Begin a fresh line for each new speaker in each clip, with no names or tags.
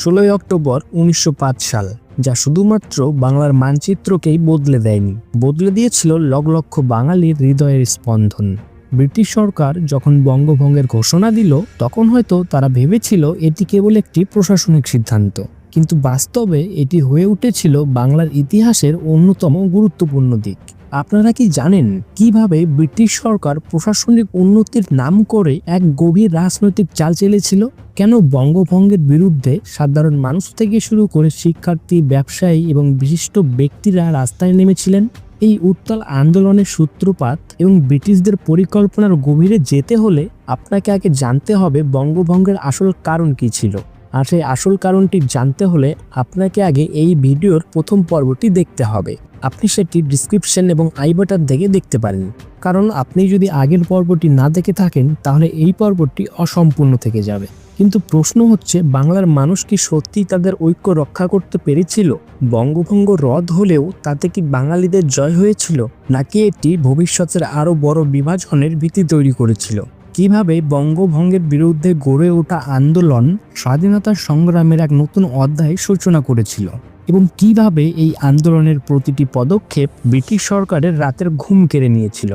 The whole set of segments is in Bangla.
ষোলোই অক্টোবর উনিশশো পাঁচ সাল, যা শুধুমাত্র বাংলার মানচিত্রকেই বদলে দেয়নি। বদলে দিয়েছিল লক্ষ বাঙালির হৃদয়ের স্পন্দন। ব্রিটিশ সরকার যখন বঙ্গভঙ্গের ঘোষণা দিল, তখন হয়তো তারা ভেবেছিল এটি কেবল একটি প্রশাসনিক সিদ্ধান্ত। কিন্তু বাস্তবে এটি হয়ে উঠেছিল বাংলার ইতিহাসের অন্যতম গুরুত্বপূর্ণ দিক। আপনারা কি জানেন কীভাবে ব্রিটিশ সরকার প্রশাসনিক উন্নতির নাম করে এক গভীর রাজনৈতিক চাল চেলেছিল? কেন বঙ্গভঙ্গের বিরুদ্ধে সাধারণ মানুষ থেকে শুরু করে শিক্ষার্থী, ব্যবসায়ী এবং বিশিষ্ট ব্যক্তিরা রাস্তায় নেমেছিলেন? এই উত্তাল আন্দোলনের সূত্রপাত এবং ব্রিটিশদের পরিকল্পনার গভীরে যেতে হলে আপনাকে আগে জানতে হবে বঙ্গভঙ্গের আসল কারণ কি ছিল। আর সেই আসল কারণটি জানতে হলে আপনাকে আগে এই ভিডিওর প্রথম পর্বটি দেখতে হবে। আপনি সেটি ডিসক্রিপশন এবং আই বাটন থেকে দেখতে পারেন। কারণ আপনি যদি আগের পর্বটি না দেখে থাকেন, তাহলে এই পর্বটি অসম্পূর্ণ থেকে যাবে। কিন্তু প্রশ্ন হচ্ছে, বাংলার মানুষ কি সত্যি তাদের ঐক্য রক্ষা করতে পেরেছিল? বঙ্গভঙ্গ রদ হলেও তাতে কি বাঙালিদের জয় হয়েছিল? নাকি এটি ভবিষ্যতের আরও বড় বিভাজনের ভীতি তৈরি করেছিল? কীভাবে বঙ্গভঙ্গের বিরুদ্ধে গড়ে ওঠা আন্দোলন স্বাধীনতা সংগ্রামের এক নতুন অধ্যায় সূচনা করেছিল? এবং কীভাবে এই আন্দোলনের প্রতিটি পদক্ষেপ ব্রিটিশ সরকারের রাতের ঘুম কেড়ে নিয়েছিল।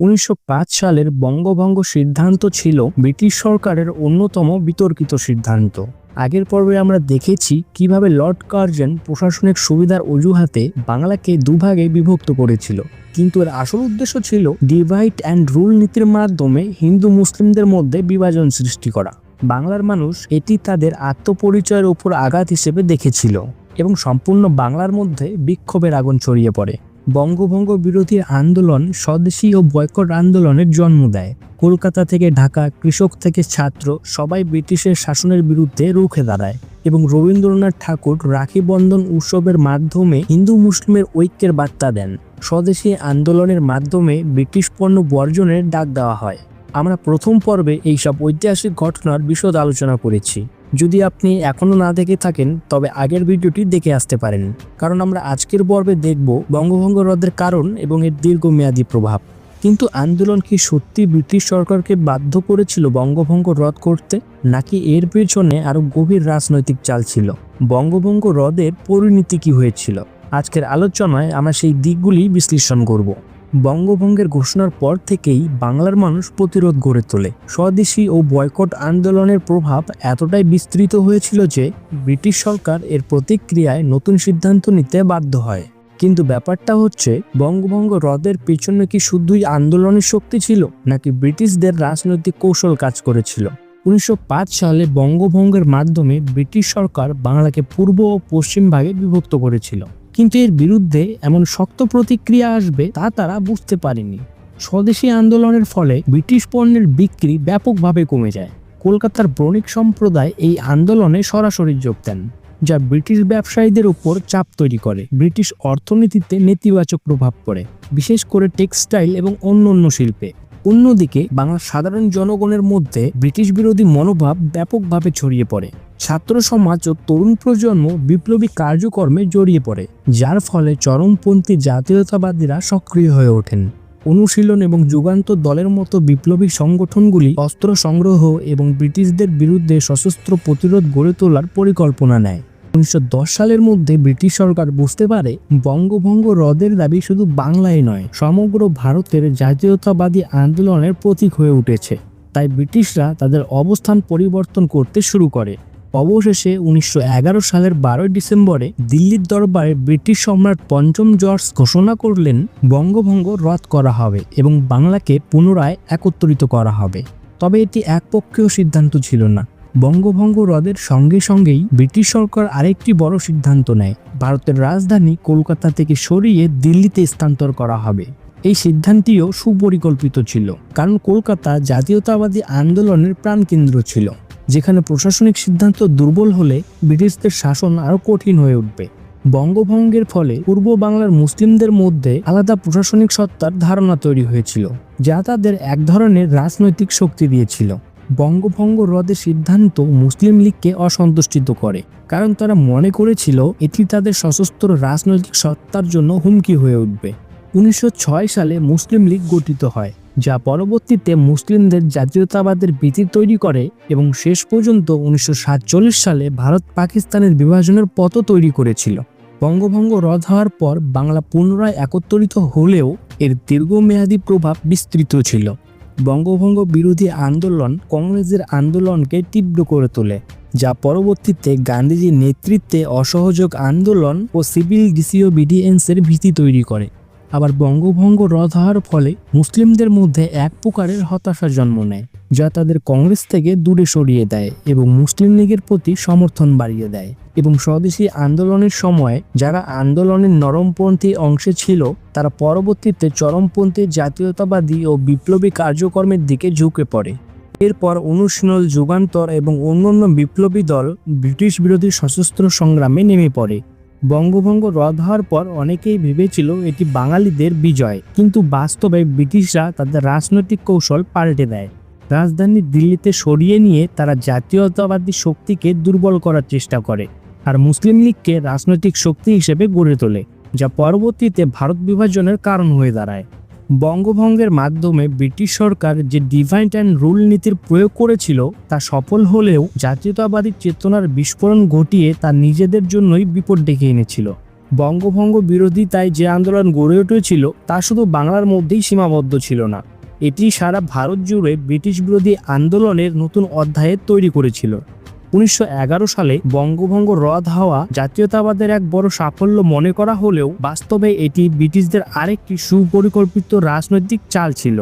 উনিশশো পাঁচ সালের বঙ্গভঙ্গ সিদ্ধান্ত ছিল ব্রিটিশ সরকারের অন্যতম বিতর্কিত সিদ্ধান্ত। আগের পর্বে আমরা দেখেছি কীভাবে লর্ড কার্জন প্রশাসনিক সুবিধার অজুহাতে বাংলাকে দুভাগে বিভক্ত করেছিল। কিন্তু এর আসল উদ্দেশ্য ছিল ডিভাইড অ্যান্ড রুল নীতির মাধ্যমে হিন্দু মুসলিমদের মধ্যে বিভাজন সৃষ্টি করা। বাংলার মানুষ এটি তাদের আত্মপরিচয়ের উপর আঘাত হিসেবে দেখেছিল এবং সম্পূর্ণ বাংলার মধ্যে বিক্ষোভের আগুন ছড়িয়ে পড়ে। বঙ্গভঙ্গ বিরোধী আন্দোলন স্বদেশী ও বয়কট আন্দোলনের জন্ম দেয়। কলকাতা থেকে ঢাকা কৃষক থেকে ছাত্র সবাই ব্রিটিশের শাসনের বিরুদ্ধে রুখে দাঁড়ায় এবং রবীন্দ্রনাথ ঠাকুর রাখি বন্ধন উৎসবের মাধ্যমে হিন্দু মুসলিমের ঐক্যের বার্তা দেন। স্বদেশী আন্দোলনের মাধ্যমে ব্রিটিশ পণ্য বর্জনের ডাক দেওয়া হয়। আমরা প্রথম পর্বে এইসব ঐতিহাসিক ঘটনার বিশদ আলোচনা করেছি। যদি আপনি এখনও না দেখে থাকেন, তবে আগের ভিডিওটি দেখে আসতে পারেন। কারণ আমরা আজকের পর্বে দেখব বঙ্গভঙ্গ রদের কারণ এবং এর দীর্ঘমেয়াদী প্রভাব। কিন্তু আন্দোলন কি সত্যি ব্রিটিশ সরকারকে বাধ্য করেছিল বঙ্গভঙ্গ রদ করতে, নাকি এর পেছনে আরও গভীর রাজনৈতিক চাল ছিল? বঙ্গভঙ্গ রদের পরিণতি কি হয়েছিল? আজকের আলোচনায় আমরা সেই দিকগুলি বিশ্লেষণ করব। বঙ্গভঙ্গের ঘোষণার পর থেকেই বাংলার মানুষ প্রতিরোধ গড়ে তোলে। স্বদেশী ও বয়কট আন্দোলনের প্রভাব এতটাই বিস্তৃত হয়েছিল যে ব্রিটিশ সরকার এর প্রতিক্রিয়ায় নতুন সিদ্ধান্ত নিতে বাধ্য হয়। কিন্তু ব্যাপারটা হচ্ছে, বঙ্গভঙ্গ রদের পেছনে কি শুধুই আন্দোলনের শক্তি ছিল, নাকি ব্রিটিশদের রাজনৈতিক কৌশল কাজ করেছিল? উনিশশো পাঁচ সালে বঙ্গভঙ্গের মাধ্যমে ব্রিটিশ সরকার বাংলাকে পূর্ব ও পশ্চিম ভাগে বিভক্ত করেছিল। কিন্তু এর বিরুদ্ধে এমন শক্ত প্রতিক্রিয়া আসবে তা তারা বুঝতে পারেনি। স্বদেশী আন্দোলনের ফলে ব্রিটিশ পণ্যের বিক্রি ব্যাপকভাবে কমে যায়। কলকাতার বণিক সম্প্রদায় এই আন্দোলনে সরাসরি যোগ দেন। যা ব্রিটিশ ব্যবসায়ীদের উপর চাপ তৈরি করে। ব্রিটিশ অর্থনীতিতে নেতিবাচক প্রভাব পড়ে, বিশেষ করে টেক্সটাইল এবং অন্য অন্য শিল্পে। অন্যদিকে, বাংলার সাধারণ জনগণের মধ্যে ব্রিটিশ বিরোধী মনোভাব ব্যাপকভাবে ছড়িয়ে পড়ে। ছাত্র সমাজ ও তরুণ প্রজন্ম বিপ্লবী কার্যকর্মে জড়িয়ে পড়ে, যার ফলে চরমপন্থী জাতীয়তাবাদীরা সক্রিয় হয়ে ওঠেন। অনুশীলন এবং যুগান্তর দলের মতো বিপ্লবী সংগঠনগুলি অস্ত্র সংগ্রহ এবং ব্রিটিশদের বিরুদ্ধে সশস্ত্র প্রতিরোধ গড়ে তোলার পরিকল্পনা নেয়। উনিশশো দশ সালের মধ্যে ব্রিটিশ সরকার বুঝতে পারে বঙ্গভঙ্গ রদের দাবি শুধু বাংলায় নয়, সমগ্র ভারতের জাতীয়তাবাদী আন্দোলনের প্রতীক হয়ে উঠেছে। তাই ব্রিটিশরা তাদের অবস্থান পরিবর্তন করতে শুরু করে। অবশেষে উনিশশো এগারো সালের বারোই ডিসেম্বরে দিল্লির দরবারে ব্রিটিশ সম্রাট পঞ্চম জর্জ ঘোষণা করলেন, বঙ্গভঙ্গ রদ করা হবে এবং বাংলাকে পুনরায় একত্রিত করা হবে। তবে এটি একপক্ষীয় সিদ্ধান্ত ছিল না। বঙ্গভঙ্গ রদের সঙ্গে সঙ্গেই ব্রিটিশ সরকার আরেকটি বড় সিদ্ধান্ত নেয়। ভারতের রাজধানী কলকাতা থেকে সরিয়ে দিল্লিতে স্থানান্তর করা হবে। এই সিদ্ধান্তটিও সুপরিকল্পিত ছিল, কারণ কলকাতা জাতীয়তাবাদী আন্দোলনের প্রাণকেন্দ্র ছিল, যেখানে প্রশাসনিক সিদ্ধান্ত দুর্বল হলে ব্রিটিশদের শাসন আরও কঠিন হয়ে উঠবে। বঙ্গভঙ্গের ফলে পূর্ব বাংলার মুসলিমদের মধ্যে আলাদা প্রশাসনিক সত্তার ধারণা তৈরি হয়েছিল, যা তাদের এক ধরনের রাজনৈতিক শক্তি দিয়েছিল। বঙ্গভঙ্গ রদের সিদ্ধান্ত মুসলিম লীগকে অসন্তুষ্টিত করে। কারণ তারা মনে করেছিল, এটি তাদের সশস্ত্র রাজনৈতিক সত্তার জন্য হুমকি হয়ে উঠবে। উনিশশো ছয় সালে মুসলিম লীগ গঠিত হয়, যা পরবর্তীতে মুসলিমদের জাতীয়তাবাদের ভিত্তি তৈরি করে এবং শেষ পর্যন্ত উনিশশো সাতচল্লিশ সালে ভারত পাকিস্তানের বিভাজনের পথ তৈরি করেছিল। বঙ্গভঙ্গ রদ হওয়ার পর বাংলা পুনরায় একত্রিত হলেও এর দীর্ঘমেয়াদী প্রভাব বিস্তৃত ছিল। বঙ্গভঙ্গ বিরোধী আন্দোলন কংগ্রেসের আন্দোলনকে তীব্র করে তোলে, যা পরবর্তীতে গান্ধীজির নেতৃত্বে অসহযোগ আন্দোলন ও সিভিল ডিসিও বিডিএনসের ভীতি তৈরি করে। আবার বঙ্গভঙ্গ রদ হওয়ার ফলে মুসলিমদের মধ্যে এক প্রকারের হতাশা জন্ম নেয়, যা তাদের কংগ্রেস থেকে দূরে সরিয়ে দেয় এবং মুসলিম লীগের প্রতি সমর্থন বাড়িয়ে দেয়। এবং স্বদেশী আন্দোলনের সময় যারা আন্দোলনের নরমপন্থী অংশে ছিল, তারা পরবর্তীতে চরমপন্থী জাতীয়তাবাদী ও বিপ্লবী কার্যক্রমের দিকে ঝুঁকে পড়ে। এরপর অনুশীলন যুগান্তর এবং অন্যান্য বিপ্লবী দল ব্রিটিশ বিরোধী সশস্ত্র সংগ্রামে নেমে পড়ে। বঙ্গভঙ্গ রদ হওয়ার পর অনেকেই ভেবেছিল এটি বাঙালিদের বিজয়। কিন্তু বাস্তবে ব্রিটিশরা তাদের রাজনৈতিক কৌশল পাল্টে দেয়। রাজধানী দিল্লিতে সরিয়ে নিয়ে তারা জাতীয়তাবাদী শক্তিকে দুর্বল করার চেষ্টা করে আর মুসলিম লীগকে রাজনৈতিক শক্তি হিসেবে গড়ে তোলে, যা পরবর্তীতে ভারত বিভাজনের কারণ হয়ে দাঁড়ায়। বঙ্গভঙ্গের মাধ্যমে ব্রিটিশ সরকার যে ডিভাইন অ্যান্ড রুল নীতির প্রয়োগ করেছিল, তা সফল হলেও জাতীয়তাবাদী চেতনার বিস্ফোরণ ঘটিয়ে তা নিজেদের জন্যই বিপদ ডেকে এনেছিল। বঙ্গভঙ্গ বিরোধিতায় যে আন্দোলন গড়ে উঠেছিল, তা শুধু বাংলার মধ্যেই সীমাবদ্ধ ছিল না, এটি সারা ভারত জুড়ে ব্রিটিশ বিরোধী আন্দোলনের নতুন অধ্যায়ে তৈরি করেছিল। উনিশশো এগারো সালে বঙ্গভঙ্গ রদ হওয়া জাতীয়তাবাদের এক বড় সাফল্য মনে করা হলেও বাস্তবে এটি ব্রিটিশদের আরেকটি সুপরিকল্পিত রাজনৈতিক চাল ছিল।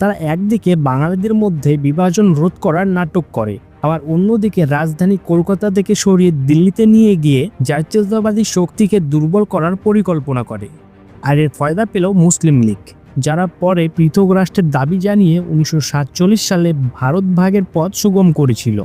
তারা একদিকে বাঙালিদের মধ্যে বিভাজন রোধ করার নাটক করে, আবার অন্যদিকে রাজধানী কলকাতা থেকে সরিয়ে দিল্লিতে নিয়ে গিয়ে জাতীয়তাবাদী শক্তিকে দুর্বল করার পরিকল্পনা করে। আর এর ফয়দা পেল মুসলিম লীগ, যারা পরে পৃথক রাষ্ট্রের দাবি জানিয়ে উনিশশো সাতচল্লিশ সালে ভারত ভাগের পথ সুগম করেছিল।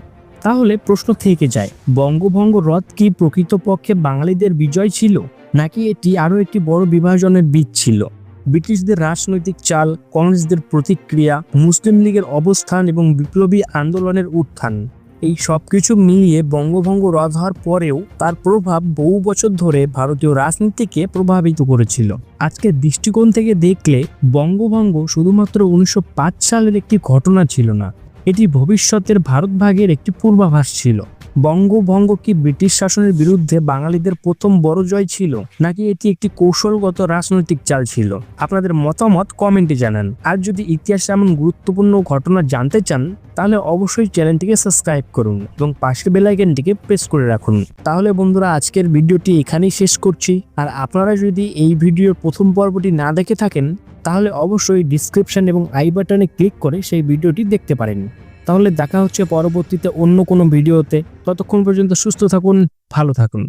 তাহলে প্রশ্ন থেকে যায়, বঙ্গভঙ্গ রথ কি প্রকৃতপক্ষে বাঙালিদের বিজয় ছিল? নাকি এটি আরও একটি বড় বিভাজনের বীজ ছিল? ব্রিটিশদের রাজনৈতিক চাল, কংগ্রেসদের প্রতিক্রিয়া, মুসলিম লীগের অবস্থান এবং বিপ্লবী আন্দোলনের উত্থান, এই সব কিছু মিলিয়ে বঙ্গভঙ্গ রদ হওয়ার পরেও তার প্রভাব বহু বছর ধরে ভারতীয় রাজনীতিকে প্রভাবিত করেছিল। আজকের দৃষ্টিকোণ থেকে দেখলে, বঙ্গভঙ্গ শুধুমাত্র উনিশশো পাঁচ সালের একটি ঘটনা ছিল না এটি ভবিষ্যতের ভারত ভাগের একটি পূর্বাভাস ছিল। বঙ্গভঙ্গ কি ব্রিটিশ শাসনের বিরুদ্ধে বাঙালিদের প্রথম বড় জয় ছিল, নাকি এটি একটি কৌশলগত রাজনৈতিক চাল ছিল? আপনাদের মতামত কমেন্টে জানান। আর যদি ইতিহাসে এমন গুরুত্বপূর্ণ ঘটনা জানতে চান, তাহলে অবশ্যই চ্যানেলটিকে সাবস্ক্রাইব করুন এবং পাশের বেলাইকেনটিকে প্রেস করে রাখুন। তাহলে বন্ধুরা, আজকের ভিডিওটি এখানেই শেষ করছি। আর আপনারা যদি এই ভিডিওর প্রথম পর্বটি না দেখে থাকেন, তাহলে অবশ্যই ডিসক্রিপশন এবং আই বাটনে ক্লিক করে সেই ভিডিওটি দেখতে পারেন। তাহলে দেখা হচ্ছে পরবর্তীতে অন্য কোনো ভিডিওতে। ততক্ষণ পর্যন্ত সুস্থ থাকুন ভালো থাকুন।